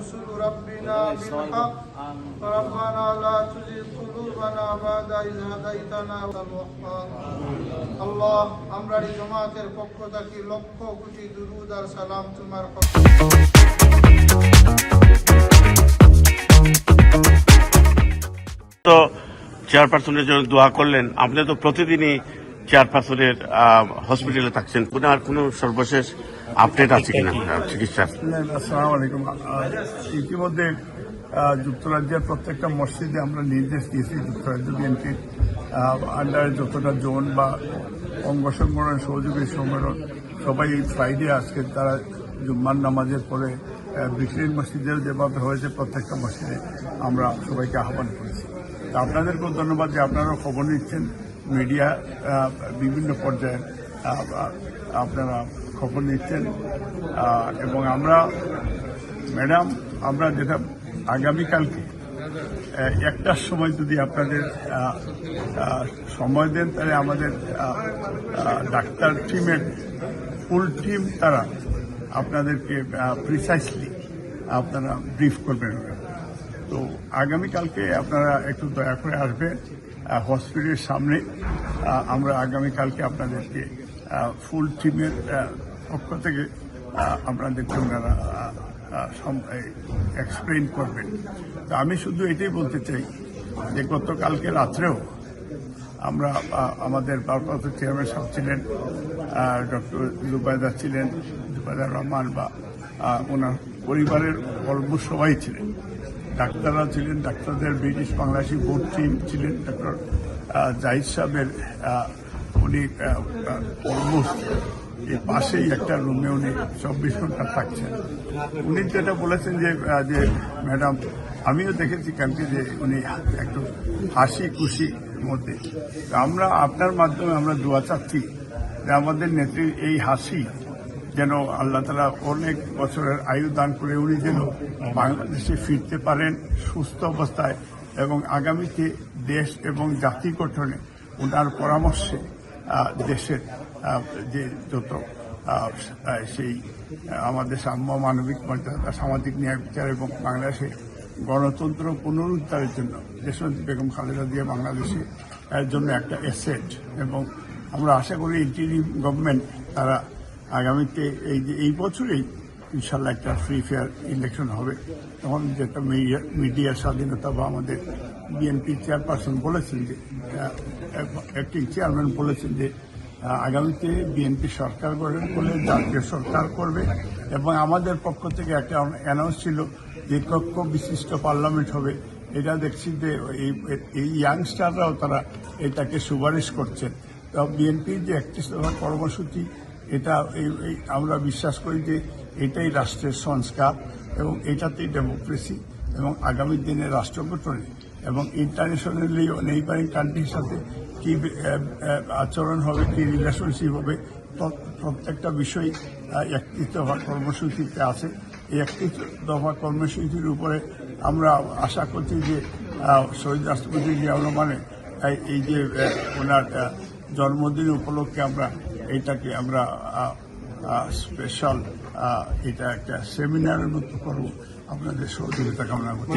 رسل ربنا بالحق ربنا لا تزغ قلوبنا بعد إذ هديتنا الوهاب আল্লাহ আমরা এই জমাতের পক্ষ থেকে লক্ষ কোটি দুরুদ আর সালাম তোমার পক্ষে তো চেয়ারপারসনের জন্য দোয়া করলেন আপনি তো প্রতিদিনই চেয়ারপারসনের হসপিটালে থাকছেন আর কোনো সর্বশেষ আপডেট আছে কিনা? আহ, চিকিৎসার আসসালামু আলাইকুম। আহ, ইতিমধ্যে যুক্তরাজ্যের প্রত্যেকটা মসজিদে আমরা নির্দেশ দিয়েছি যুক্তরাজ্য বিএনপির আন্ডারে যতটা জোন বা অঙ্গ সংগঠন সহযোগী সম্মেলন সবাই এই ফ্রাইডে আজকে তারা জুম্মার নামাজের পরে ব্রিকলিন মসজিদের যেভাবে হয়েছে প্রত্যেকটা মসজিদে আমরা সবাইকে আহ্বান করেছি। তা আপনাদেরকেও ধন্যবাদ যে আপনারাও খবর নিচ্ছেন। মিডিয়া বিভিন্ন পর্যায়ে আপনারা খবর নিচ্ছেন। এবং আমরা ম্যাডাম আমরা যেটা আগামীকালকে একটার সময় যদি আপনাদের সময় দেন, তাহলে আমাদের ডাক্তার টিমের ফুল টিম তারা আপনাদেরকে প্রিসাইসলি আপনারা ব্রিফ করবেন। তো আগামীকালকে আপনারা একটু দয়া করে আসবেন। হসপিটালের সামনে আমরা আগামীকালকে আপনাদেরকে ফুল টিমের পক্ষ থেকে আপনাদেরকে ওনারা এক্সপ্লেন করবেন। তো আমি শুধু এটাই বলতে চাই যে, গতকালকে রাত্রেও আমরা আমাদের ভারপ্রাপ্ত চেয়ারম্যান সাহেব ছিলেন ডক্টর জুবাইদা ছিলেন জুবাইদা রহমান বা ওনার পরিবারের অলমোস্ট সবাই ছিলেন। ডাক্তাররা ছিলেন, ডাক্তারদের ব্রিটিশ বাংলাদেশি বোর্ড টিম ছিলেন ডক্টর জাহিদ সাহেবের উনি অলমোস্ট এই পাশেই একটা রুমে উনি চব্বিশ ঘণ্টা থাকছেন। উনি যেটা বলেছেন যে যে ম্যাডাম আমিও দেখেছি কালকে যে উনি একটু হাসি খুশি মধ্যে। আমরা, আপনার মাধ্যমে আমরা দোয়া চাচ্ছি যে আমাদের নেত্রীর এই হাসি যেন আল্লাহ তালা অনেক বছরের আয়ু দান করে উনি যেন বাংলাদেশে ফিরতে পারেন সুস্থ অবস্থায় এবং আগামীতে দেশ এবং জাতি গঠনে ওনার পরামর্শে দেশের যে যত সেই, আমাদের সাম্য মানবিক মর্যাদা, সামাজিক ন্যায় বিচার এবং বাংলাদেশে গণতন্ত্র পুনরুদ্ধারের জন্য দেশনেত্রী বেগম খালেদা দিয়ে বাংলাদেশে, এর জন্য একটা এসেট এবং আমরা আশা করি ইন্টারিম গভর্নমেন্ট তারা আগামীতে এই যে এই বছরেই ইনশাল্লাহ একটা ফ্রি ফেয়ার ইলেকশন হবে। তখন যেটা মিডিয়া মিডিয়ার স্বাধীনতা বা আমাদের বিএনপি চেয়ারপারসন বলেছেন যে অ্যাক্টিং চেয়ারম্যান বলেছেন যে আগামীতে বিএনপি সরকার গঠন করলে জাতীয় সরকার করবে এবং আমাদের পক্ষ থেকে একটা অ্যানাউন্স ছিল যে কক্ষ বিশিষ্ট পার্লামেন্ট হবে। এটা দেখছি যে এই ইয়াংস্টাররাও তারা এটাকে সুপারিশ করছেন। তো বিএনপির যে দফা কর্মসূচি এটা আমরা বিশ্বাস করি যে এটাই রাষ্ট্রের সংস্কার এবং এটাতেই ডেমোক্রেসি এবং আগামী দিনে রাষ্ট্র গঠনে। এবং ইন্টারন্যাশনালি নেইবারিং কান্ট্রির সাথে কি আচরণ হবে, কি রিলেশনশিপ হবে প্রত্যেকটা বিষয় একত্রিশ দফা কর্মসূচিতে আছে। এই একত্রিশ দফা কর্মসূচির উপরে আমরা আশা করছি যে শহীদ রাষ্ট্রপতি জিয়াউর এই এই যে ওনার জন্মদিন উপলক্ষে আমরা এটাকে আমরা স্পেশাল এটা একটা সেমিনারের মতো করব। আপনাদের সহযোগিতা কামনা করছি।